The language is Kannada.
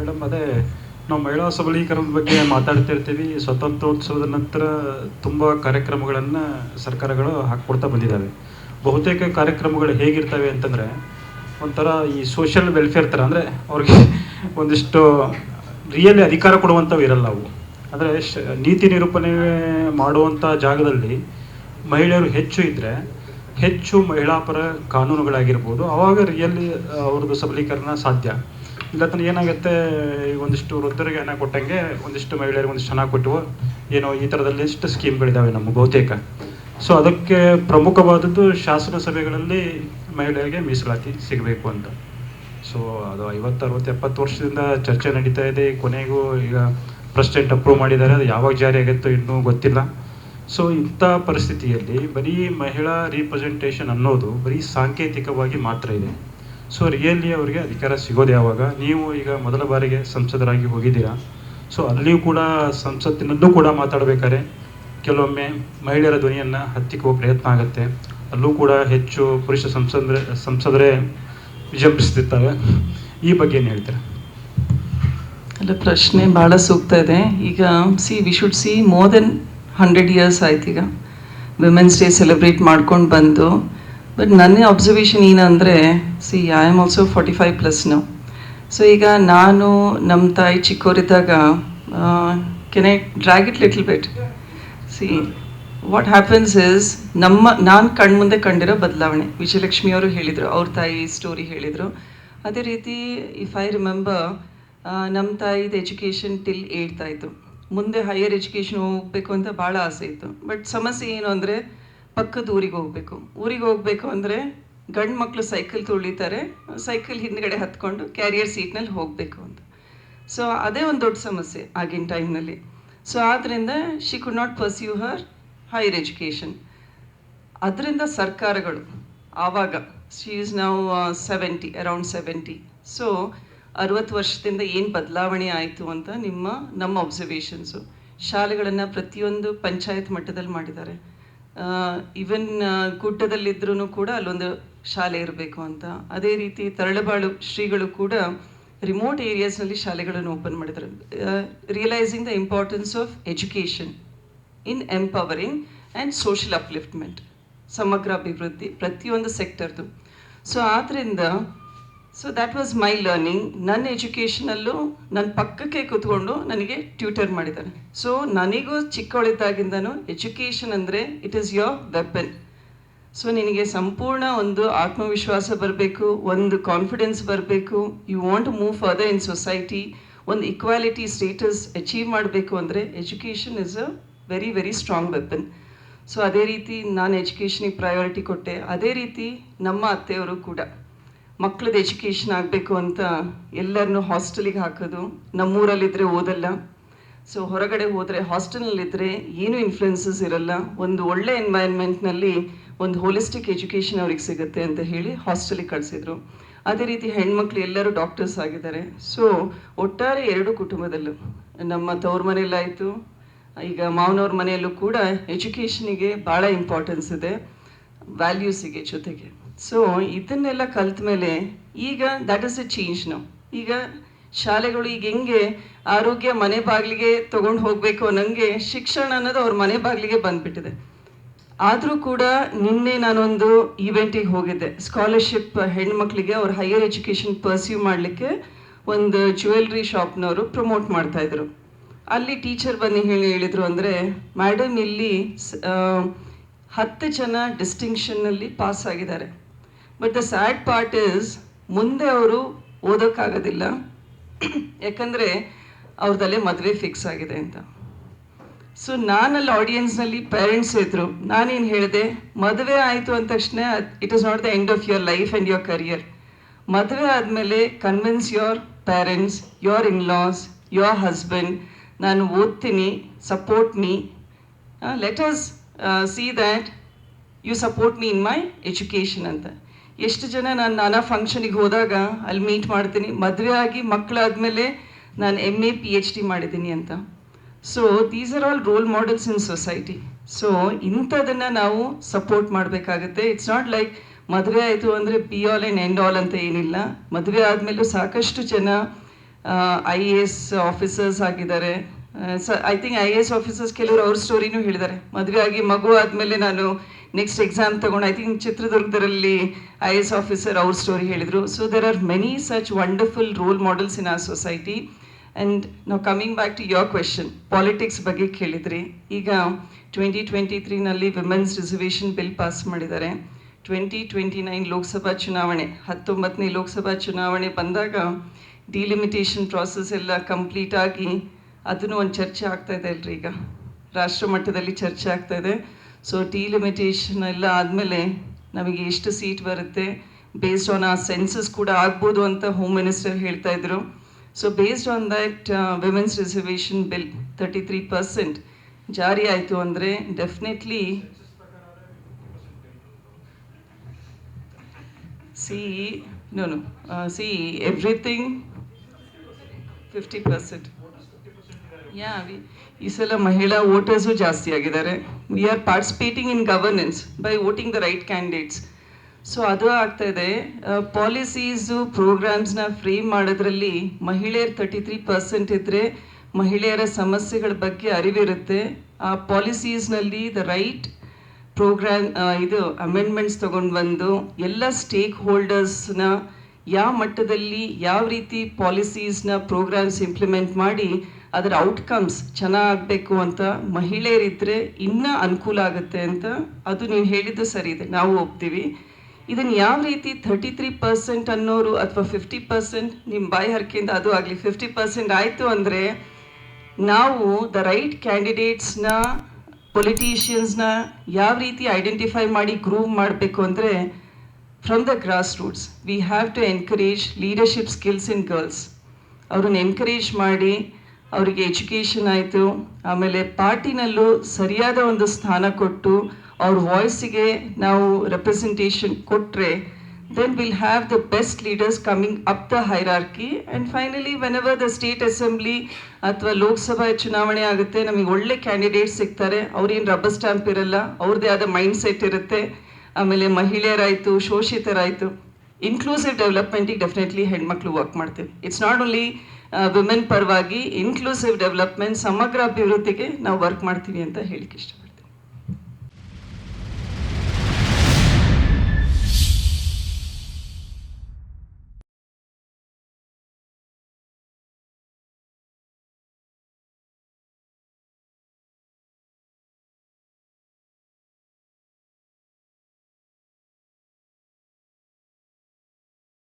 ಮೇಡಮ್, ಅದೇ ನಾವು ಮಹಿಳಾ ಸಬಲೀಕರಣದ ಬಗ್ಗೆ ಮಾತಾಡ್ತಿರ್ತೀವಿ. ಸ್ವತಂತ್ರೋತ್ಸವದ ನಂತರ ತುಂಬ ಕಾರ್ಯಕ್ರಮಗಳನ್ನು ಸರ್ಕಾರಗಳು ಹಾಕ್ಕೊಡ್ತಾ ಬಂದಿದ್ದಾವೆ ಬಹುತೇಕ ಕಾರ್ಯಕ್ರಮಗಳು ಹೇಗಿರ್ತವೆ ಅಂತಂದರೆ, ಒಂಥರ ಈ ಸೋಷಿಯಲ್ ವೆಲ್ಫೇರ್ ಥರ, ಅಂದರೆ ಅವ್ರಿಗೆ ಒಂದಿಷ್ಟು ರಿಯಲಿ ಅಧಿಕಾರ ಕೊಡುವಂಥವು ಇರಲ್ಲ ಅವು. ಅಂದರೆ ನೀತಿ ನಿರೂಪಣೆ ಮಾಡುವಂಥ ಜಾಗದಲ್ಲಿ ಮಹಿಳೆಯರು ಹೆಚ್ಚು ಇದ್ದರೆ ಹೆಚ್ಚು ಮಹಿಳಾ ಪರ ಕಾನೂನುಗಳಾಗಿರ್ಬೋದು. ಅವಾಗ ರಿಯಲಿ ಅವ್ರದ್ದು ಸಬಲೀಕರಣ ಸಾಧ್ಯ. ಇಲ್ಲತನ ಏನಾಗುತ್ತೆ ಒಂದಿಷ್ಟು ವೃದ್ಧರಿಗೆ ಏನ ಕೊಟ್ಟಂಗೆ ಒಂದಿಷ್ಟು ಮಹಿಳೆಯರಿಗೆ ಒಂದಿಷ್ಟು ಹಣ ಕೊಟ್ಟು, ಏನೋ ಈ ಥರದಲ್ಲಿ ಇಷ್ಟು ಸ್ಕೀಮ್ಗಳಿದ್ದಾವೆ ನಮ್ಮ ಬಹುತೇಕ. ಸೊ ಅದಕ್ಕೆ ಪ್ರಮುಖವಾದದ್ದು ಶಾಸನ ಸಭೆಗಳಲ್ಲಿ ಮಹಿಳೆಯರಿಗೆ ಮೀಸಲಾತಿ ಸಿಗಬೇಕು ಅಂತ. ಸೊ ಅದು ಐವತ್ತು, ಅರವತ್ತು, ಎಪ್ಪತ್ತು ವರ್ಷದಿಂದ ಚರ್ಚೆ ನಡೀತಾ ಇದೆ. ಕೊನೆಗೂ ಈಗ ಪ್ರೆಸಿಡೆಂಟ್ ಅಪ್ರೂವ್ ಮಾಡಿದ್ದಾರೆ. ಅದು ಯಾವಾಗ ಜಾರಿ ಆಗುತ್ತೋ ಇನ್ನೂ ಗೊತ್ತಿಲ್ಲ. ಸೊ ಇಂಥ ಪರಿಸ್ಥಿತಿಯಲ್ಲಿ ಬರೀ ಮಹಿಳಾ ರೀಪ್ರೆಸೆಂಟೇಷನ್ ಅನ್ನೋದು ಬರೀ ಸಾಂಕೇತಿಕವಾಗಿ ಮಾತ್ರ ಇದೆ. ಸೊ ರಿಯಲಿ ಅವರಿಗೆ ಅಧಿಕಾರ ಸಿಗೋದು ಯಾವಾಗ ನೀವು ಈಗ ಮೊದಲ ಬಾರಿಗೆ ಸಂಸದರಾಗಿ ಹೋಗಿದ್ದೀರಾ. ಸೊ ಅಲ್ಲಿಯೂ ಕೂಡ ಸಂಸತ್ತಿನಲ್ಲೂ ಕೂಡ ಮಾತಾಡಬೇಕಾದ್ರೆ ಕೆಲವೊಮ್ಮೆ ಮಹಿಳೆಯರ ಧ್ವನಿಯನ್ನು ಹತ್ತಿಕ್ಕುವ ಪ್ರಯತ್ನ ಆಗುತ್ತೆ. ಅಲ್ಲೂ ಕೂಡ ಹೆಚ್ಚು ಪುರುಷ ಸಂಸದರ, ಸಂಸದರೇ ವಿಜೃಂಭಿಸ್ತಿರ್ತವೆ ಈ ಬಗ್ಗೆ ಏನು ಹೇಳ್ತಾರೆ? ಅಲ್ಲ, ಪ್ರಶ್ನೆ ಭಾಳ ಸೂಕ್ತ ಇದೆ. ಈಗ see we should see more than hundred years ಆಯ್ತು ಈಗ. ವಿಮೆನ್ಸ್ ಡೇ ಸೆಲೆಬ್ರೇಟ್ ಮಾಡ್ಕೊಂಡು ಬಂದು ಬಟ್ ನನ್ನ ಅಬ್ಸರ್ವೇಷನ್ ಏನಂದರೆ see I am also forty five plus so ಈಗ ನಾನು ನಮ್ಮ ತಾಯಿ ಚಿಕ್ಕವರಿದ್ದಾಗ can I drag it little bit see what happens is ನಮ್ಮ, ನಾನು ಕಣ್ಮುಂದೆ ಕಂಡಿರೋ ಬದಲಾವಣೆ. ವಿಜಯಲಕ್ಷ್ಮಿ ಅವರು ಹೇಳಿದರು, ಅವ್ರ ತಾಯಿ ಸ್ಟೋರಿ ಹೇಳಿದರು. ಅದೇ ರೀತಿ ಇಫ್ ಐ ರಿಮೆಂಬರ್ ನಮ್ಮ ತಾಯಿದು ಎಜುಕೇಷನ್ ಟಿಲ್ ಏಳ್ತಾ ಇತ್ತು. ಮುಂದೆ ಹೈಯರ್ ಎಜುಕೇಷನ್ ಹೋಗಬೇಕು ಅಂತ ಭಾಳ ಆಸೆ ಇತ್ತು. ಬಟ್ ಸಮಸ್ಯೆ ಏನು ಅಂದರೆ ಪಕ್ಕದ ಊರಿಗೆ ಹೋಗಬೇಕು. ಊರಿಗೆ ಹೋಗಬೇಕು ಅಂದರೆ ಗಂಡು ಮಕ್ಕಳು ಸೈಕಲ್ ತುಳಿತಾರೆ, ಸೈಕಲ್ ಹಿಂದ್ಗಡೆ ಹತ್ಕೊಂಡು ಕ್ಯಾರಿಯರ್ ಸೀಟ್ನಲ್ಲಿ ಹೋಗಬೇಕು ಅಂತ. ಸೊ ಅದೇ ಒಂದು ದೊಡ್ಡ ಸಮಸ್ಯೆ ಆಗಿನ ಟೈಮ್ನಲ್ಲಿ ಸೊ ಆದ್ದರಿಂದ she could not pursue her higher education ಅದರಿಂದ ಸರ್ಕಾರಗಳು ಆವಾಗ ಶಿ ಈಸ್ ನಾವು ಸೆವೆಂಟಿ ಅರೌಂಡ್ ಸೆವೆಂಟಿ ಸೊ ಅರವತ್ತು ವರ್ಷದಿಂದ ಏನು ಬದಲಾವಣೆ ಆಯಿತು ಅಂತ ನಿಮ್ಮ, ನಮ್ಮ ಅಬ್ಸರ್ವೇಷನ್ಸು ಶಾಲೆಗಳನ್ನು ಪ್ರತಿಯೊಂದು ಪಂಚಾಯತ್ ಮಟ್ಟದಲ್ಲಿ ಮಾಡಿದ್ದಾರೆ. ಈವನ್ ಗುಡ್ಡದಲ್ಲಿದ್ರೂ ಕೂಡ ಅಲ್ಲೊಂದು ಶಾಲೆ ಇರಬೇಕು ಅಂತ. ಅದೇ ರೀತಿ ತರಳಬಾಳು ಶ್ರೀಗಳು ಕೂಡ ರಿಮೋಟ್ ಏರಿಯಾಸ್ನಲ್ಲಿ ಶಾಲೆಗಳನ್ನು ಓಪನ್ ಮಾಡಿದ್ದಾರೆ realising the importance of education in empowering and social upliftment ಸಮಗ್ರ ಅಭಿವೃದ್ಧಿ ಪ್ರತಿಯೊಂದು ಸೆಕ್ಟರ್ದು ಸೊ ಆದ್ದರಿಂದ so that was my learning ನನ್ನ ಎಜುಕೇಷನಲ್ಲೂ ನನ್ನ ಪಕ್ಕಕ್ಕೆ ಕೂತ್ಕೊಂಡು ನನಗೆ ಟ್ಯೂಟರ್ ಮಾಡಿದ್ದಾರೆ. ಸೊ ನನಗೂ ಚಿಕ್ಕವಳಿದ್ದಾಗಿಂದನೂ ಎಜುಕೇಷನ್ ಅಂದರೆ it is your weapon so ನಿನಗೆ ಸಂಪೂರ್ಣ ಒಂದು ಆತ್ಮವಿಶ್ವಾಸ ಬರಬೇಕು, ಒಂದು ಕಾನ್ಫಿಡೆನ್ಸ್ ಬರಬೇಕು. You want move further in society ಒಂದು ಇಕ್ವಾಲಿಟಿ ಸ್ಟೇಟಸ್ ಅಚೀವ್ ಮಾಡಬೇಕು ಅಂದರೆ education is a very very strong weapon so ಅದೇ ರೀತಿ ನಾನು ಎಜುಕೇಷನಿಗೆ ಪ್ರಯಾರಿಟಿ ಕೊಟ್ಟೆ. ಅದೇ ರೀತಿ ನಮ್ಮ ಅತ್ತೆಯವರು ಕೂಡ. ಮಕ್ಕಳದ್ದು ಎಜುಕೇಷನ್ ಆಗಬೇಕು ಅಂತ ಎಲ್ಲರನ್ನೂ ಹಾಸ್ಟೆಲಿಗೆ ಹಾಕೋದು. ನಮ್ಮೂರಲ್ಲಿದ್ದರೆ ಓದಲ್ಲ. ಸೊ ಹೊರಗಡೆ ಹೋದರೆ ಹಾಸ್ಟೆಲ್ನಲ್ಲಿದ್ದರೆ ಏನೂ ಇನ್ಫ್ಲುಯೆನ್ಸಸ್ ಇರಲ್ಲ. ಒಂದು ಒಳ್ಳೆ ಎನ್ವೈರ್ಮೆಂಟ್ನಲ್ಲಿ ಒಂದು ಹೋಲಿಸ್ಟಿಕ್ ಎಜುಕೇಷನ್ ಅವ್ರಿಗೆ ಸಿಗುತ್ತೆ ಅಂತ ಹೇಳಿ ಹಾಸ್ಟೆಲಿಗೆ ಕಳಿಸಿದ್ರು. ಅದೇ ರೀತಿ ಹೆಣ್ಮಕ್ಳು ಎಲ್ಲರೂ ಡಾಕ್ಟರ್ಸ್ ಆಗಿದ್ದಾರೆ. ಸೊ ಒಟ್ಟಾರೆ ಎರಡು ಕುಟುಂಬದಲ್ಲೂ. ನಮ್ಮ ತವ್ರ ಮನೆಯಲ್ಲಾಯಿತು ಈಗ ಮಾವನವ್ರ ಮನೆಯಲ್ಲೂ ಕೂಡ ಎಜುಕೇಷನಿಗೆ ಭಾಳ ಇಂಪಾರ್ಟೆನ್ಸ್ ಇದೆ. ವ್ಯಾಲ್ಯೂಸಿಗೆ ಜೊತೆಗೆ. ಸೊ ಇದನ್ನೆಲ್ಲ ಕಲ್ತ ಮೇಲೆ ಈಗ ದಟ್ ಇಸ್ ಎ ಚೇಂಜ್ ನಾವು ಈಗ ಶಾಲೆಗಳು ಈಗ ಹೆಂಗೆ ಆರೋಗ್ಯ ಮನೆ ಬಾಗಿಲಿಗೆ ತಗೊಂಡು ಹೋಗಬೇಕು ಅನ್ನಂಗೆ ಶಿಕ್ಷಣ ಅನ್ನೋದು ಅವ್ರ ಮನೆ ಬಾಗಿಲಿಗೆ ಬಂದ್ಬಿಟ್ಟಿದೆ. ಆದರೂ ಕೂಡ ನಿನ್ನೆ ನಾನೊಂದು ಈವೆಂಟಿಗೆ ಹೋಗಿದ್ದೆ. ಸ್ಕಾಲರ್ಶಿಪ್ ಹೆಣ್ಮಕ್ಳಿಗೆ ಅವ್ರ ಹೈಯರ್ ಎಜುಕೇಷನ್ ಪರ್ಸ್ಯೂ ಮಾಡಲಿಕ್ಕೆ ಒಂದು ಜ್ಯುವೆಲ್ರಿ ಶಾಪ್ನವರು ಪ್ರಮೋಟ್ ಮಾಡ್ತಾಯಿದ್ರು ಅಲ್ಲಿ ಟೀಚರ್ ಬನ್ನಿ ಹೇಳಿ ಹೇಳಿದರು ಅಂದರೆ ಮೇಡಮ್ ಇಲ್ಲಿ ಹತ್ತು ಜನ ಡಿಸ್ಟಿಂಕ್ಷನ್ನಲ್ಲಿ ಪಾಸ್ ಆಗಿದ್ದಾರೆ. But the sad part is ಮುಂದೆ ಅವರು ಓದೋಕ್ಕಾಗೋದಿಲ್ಲ. ಯಾಕಂದರೆ ಅವ್ರದಲ್ಲೇ ಮದುವೆ ಫಿಕ್ಸ್ ಆಗಿದೆ ಅಂತ. ಸೊ ನಾನಲ್ಲಿ ಆಡಿಯನ್ಸ್ನಲ್ಲಿ ಪೇರೆಂಟ್ಸ್ ಇದ್ರು. ನಾನೇನು ಹೇಳಿದೆ? ಮದುವೆ ಆಯಿತು ಅಂದ ತಕ್ಷಣ it is not the end of your life and your career ಮದುವೆ ಆದಮೇಲೆ convince your parents your in laws your husband ನಾನು ಓದ್ತೀನಿ support me let us see that you support me in my education ಅಂತ. ಎಷ್ಟು ಜನ ನಾನು ನಾನಾ ಫಂಕ್ಷನಿಗೆ ಹೋದಾಗ ಅಲ್ಲಿ ಮೀಟ್ ಮಾಡ್ತೀನಿ. ಮದುವೆ ಆಗಿ ಮಕ್ಕಳಾದಮೇಲೆ ನಾನು M A P H D ಮಾಡಿದ್ದೀನಿ ಅಂತ. So these are all role models in society so ಇಂಥದನ್ನು ನಾವು ಸಪೋರ್ಟ್ ಮಾಡಬೇಕಾಗುತ್ತೆ. ಇಟ್ಸ್ ನಾಟ್ ಲೈಕ್ ಮದುವೆ ಆಯಿತು ಅಂದರೆ be all and end all ಅಂತ ಏನಿಲ್ಲ. ಮದುವೆ ಆದಮೇಲೂ ಸಾಕಷ್ಟು ಜನ ಐ ಎ ಎಸ್ ಆಫೀಸರ್ಸ್ ಆಗಿದ್ದಾರೆ. I think I A S officers ಕೆಲವರು ಅವ್ರ ಸ್ಟೋರಿನೂ ಹೇಳಿದ್ದಾರೆ. ಮದುವೆ ಆಗಿ ಮಗು ಆದಮೇಲೆ ನಾನು ನೆಕ್ಸ್ಟ್ ಎಕ್ಸಾಮ್ ತಗೊಂಡು ಐ ಥಿಂಕ್ ಚಿತ್ರದುರ್ಗದಲ್ಲಿ ಐ ಎಸ್ ಆಫೀಸರ್ ಅವ್ರ ಸ್ಟೋರಿ ಹೇಳಿದರು. So there are many such wonderful role models in our society and ನಾವು coming back to your question politics ಬಗ್ಗೆ ಕೇಳಿದ್ರಿ. ಈಗ ಟ್ವೆಂಟಿ ಟ್ವೆಂಟಿ ತ್ರೀನಲ್ಲಿ ವಿಮೆನ್ಸ್ ರಿಸರ್ವೇಷನ್ ಬಿಲ್ ಪಾಸ್ ಮಾಡಿದ್ದಾರೆ. ಟ್ವೆಂಟಿ ಟ್ವೆಂಟಿ ನೈನ್ ಲೋಕಸಭಾ ಚುನಾವಣೆ, ಹತ್ತೊಂಬತ್ತನೇ ಲೋಕಸಭಾ ಚುನಾವಣೆ ಬಂದಾಗ ಡಿಲಿಮಿಟೇಷನ್ ಪ್ರಾಸೆಸ್ ಎಲ್ಲ ಕಂಪ್ಲೀಟ್ ಆಗಿ ಅದನ್ನು ಒಂದು ಚರ್ಚೆ ಆಗ್ತಾ ಇದೆ ಅಲ್ರಿ ಈಗ. ರಾಷ್ಟ್ರ ಮಟ್ಟದಲ್ಲಿ ಚರ್ಚೆ ಆಗ್ತಾ ಇದೆ. ಸೊ ಡಿಲಿಮಿಟೇಷನ್ ಎಲ್ಲ ಆದಮೇಲೆ ನಮಗೆ ಎಷ್ಟು ಸೀಟ್ ಬರುತ್ತೆ? ಬೇಸ್ಡ್ ಆನ್ ಆ ಸೆನ್ಸಸ್ ಕೂಡ ಆಗ್ಬೋದು ಅಂತ ಹೋಮ್ ಮಿನಿಸ್ಟರ್ ಹೇಳ್ತಾ ಇದ್ರು. So based on that women's reservation bill thirty three percent ಜಾರಿ ಆಯಿತು ಅಂದರೆ definitely see no see everything fifty percent yeah ಈ ಸಲ ಮಹಿಳಾ ವೋಟರ್ಸು ಜಾಸ್ತಿ ಆಗಿದ್ದಾರೆ. We are participating in governance by voting the right candidates so ಅದು ಆಗ್ತಾ ಇದೆ. ಪಾಲಿಸೀಸು ಪ್ರೋಗ್ರಾಮ್ಸ್ನ ಫ್ರೇಮ್ ಮಾಡೋದ್ರಲ್ಲಿ ಮಹಿಳೆಯರು ತರ್ಟಿ ತ್ರೀ ಪರ್ಸೆಂಟ್ ಇದ್ದರೆ ಮಹಿಳೆಯರ ಸಮಸ್ಯೆಗಳ ಬಗ್ಗೆ ಅರಿವಿರುತ್ತೆ. ಆ ಪಾಲಿಸೀಸ್ನಲ್ಲಿ ದ ರೈಟ್ ಪ್ರೋಗ್ರಾಮ್ ಇದು ಅಮೆಂಡ್ಮೆಂಟ್ಸ್ ತಗೊಂಡು ಬಂದು ಎಲ್ಲ ಸ್ಟೇಕ್ ಹೋಲ್ಡರ್ಸ್ನ ಯಾವ ಮಟ್ಟದಲ್ಲಿ ಯಾವ ರೀತಿ ಪಾಲಿಸೀಸ್ನ ಪ್ರೋಗ್ರಾಮ್ಸ್ ಇಂಪ್ಲಿಮೆಂಟ್ ಮಾಡಿ ಅದರ ಔಟ್ಕಮ್ಸ್ ಚೆನ್ನಾಗಬೇಕು ಅಂತ ಮಹಿಳೆಯರಿದ್ದರೆ ಇನ್ನೂ ಅನುಕೂಲ ಆಗುತ್ತೆ ಅಂತ ಅದು ನೀವು ಹೇಳಿದ್ದು ಸರಿ ಇದೆ. ನಾವು ಒಪ್ತೀವಿ. ಇದನ್ನು ಯಾವ ರೀತಿ ತರ್ಟಿ ತ್ರೀ ಪರ್ಸೆಂಟ್ ಅನ್ನೋರು ಅಥವಾ ಫಿಫ್ಟಿ ಪರ್ಸೆಂಟ್ ನಿಮ್ಮ ಬಾಯಿ ಹರಕೆಯಿಂದ ಅದು ಆಗಲಿ ಫಿಫ್ಟಿ ಪರ್ಸೆಂಟ್ ಆಯಿತು ಅಂದರೆ ನಾವು ದ ರೈಟ್ ಕ್ಯಾಂಡಿಡೇಟ್ಸ್ನ ಪೊಲಿಟೀಷಿಯನ್ಸ್ನ ಯಾವ ರೀತಿ ಐಡೆಂಟಿಫೈ ಮಾಡಿ ಗ್ರೂವ್ ಮಾಡಬೇಕು ಅಂದರೆ from the grass roots we have to encourage leadership skills in girls ಅವ್ರನ್ನ ಎನ್ಕರೇಜ್ ಮಾಡಿ ಅವರಿಗೆ ಎಜುಕೇಷನ್ ಆಯಿತು. ಆಮೇಲೆ ಪಾರ್ಟಿನಲ್ಲೂ ಸರಿಯಾದ ಒಂದು ಸ್ಥಾನ ಕೊಟ್ಟು ಅವ್ರ ವಾಯ್ಸಿಗೆ ನಾವು ರೆಪ್ರೆಸೆಂಟೇಷನ್ ಕೊಟ್ಟರೆ then will have the best leaders coming up the hierarchy and finally whenever the state assembly ಅಥವಾ ಲೋಕಸಭಾ ಚುನಾವಣೆ ಆಗುತ್ತೆ, ನಮಗೆ ಒಳ್ಳೆ ಕ್ಯಾಂಡಿಡೇಟ್ಸ್ ಸಿಗ್ತಾರೆ. ಅವ್ರೇನು ರಬ್ಬರ್ ಸ್ಟ್ಯಾಂಪ್ ಇರಲ್ಲ, ಅವ್ರದ್ದೇ ಆದ ಮೈಂಡ್ ಸೆಟ್ ಇರುತ್ತೆ. ಆಮೇಲೆ ಮಹಿಳೆಯರಾಯಿತು, ಶೋಷಿತರಾಯಿತು. ಇನ್ಕ್ಲೂಸಿವ್ ಡೆವಲಪ್ಮೆಂಟಿಗೆ ಡೆಫಿನೆಟ್ಲಿ ಹೆಣ್ಮಕ್ಳು ವರ್ಕ್ ಮಾಡ್ತೀವಿ. ಇಟ್ಸ್ ನಾಟ್ ಓನ್ಲಿ ವಿಮೆನ್ ಪರವಾಗಿ ಇನ್ಕ್ಲೂಸಿವ್ ಡೆವಲಪ್ಮೆಂಟ್ ಸಮಗ್ರ ಅಭಿವೃದ್ಧಿಗೆ ನಾವು ವರ್ಕ್ ಮಾಡ್ತೀವಿ ಅಂತ ಹೇಳಿಕ್ಕೆ ಇಷ್ಟ.